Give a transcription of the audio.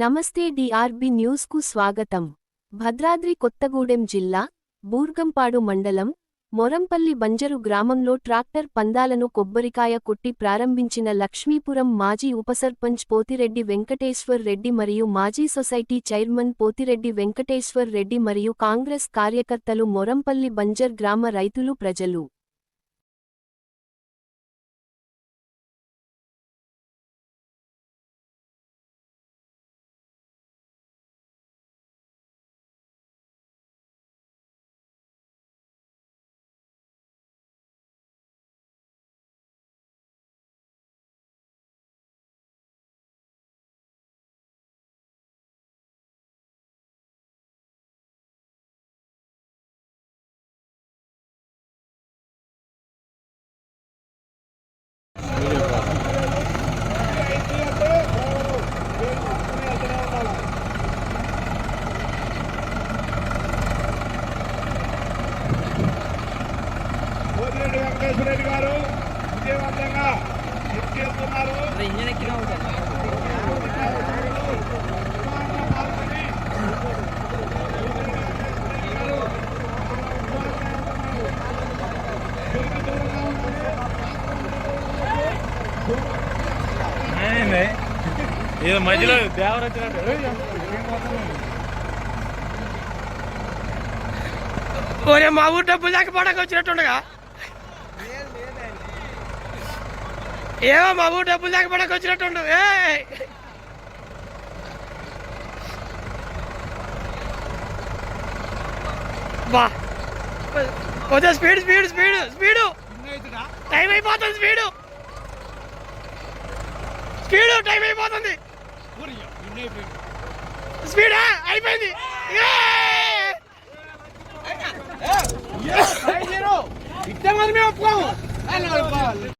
నమస్తే డిఆర్బి న్యూస్కు స్వాగతం. భద్రాద్రి కొత్తగూడెం జిల్లా బూర్గంపాడు మండలం మొరంపల్లి బంజరు గ్రామంలో ట్రాక్టర్ పందాలను కొబ్బరికాయ కొట్టి ప్రారంభించిన లక్ష్మీపురం మాజీ ఉపసర్పంచ్ పోతిరెడ్డి వెంకటేశ్వర్ రెడ్డి మరియు మాజీ సొసైటీ చైర్మన్ పోతిరెడ్డి వెంకటేశ్వర్ రెడ్డి మరియు కాంగ్రెస్ కార్యకర్తలు మొరంపల్లి బంజర్ గ్రామ రైతులు ప్రజలు. వెంకటేశ్వర రెడ్డి గారు విజయవంతంగా ఉంటుంది ఇది మధ్యలో దేవర వచ్చినట్టు. ఒరే మా ఊరు డబ్బులు దాకా పడక వచ్చినట్టుండగా. ఏమో మా ఊరు డబ్బులు దాకా పడక వచ్చినట్టుండు ఏయ్! బా కొంచెం speed speed speed speed time అయిపోతుంది స్పీడు స్పీడు టైం అయిపోతుంది స్పీడా అయిపోయింది! ఇట్టే మరి మేము ఒప్పుకోము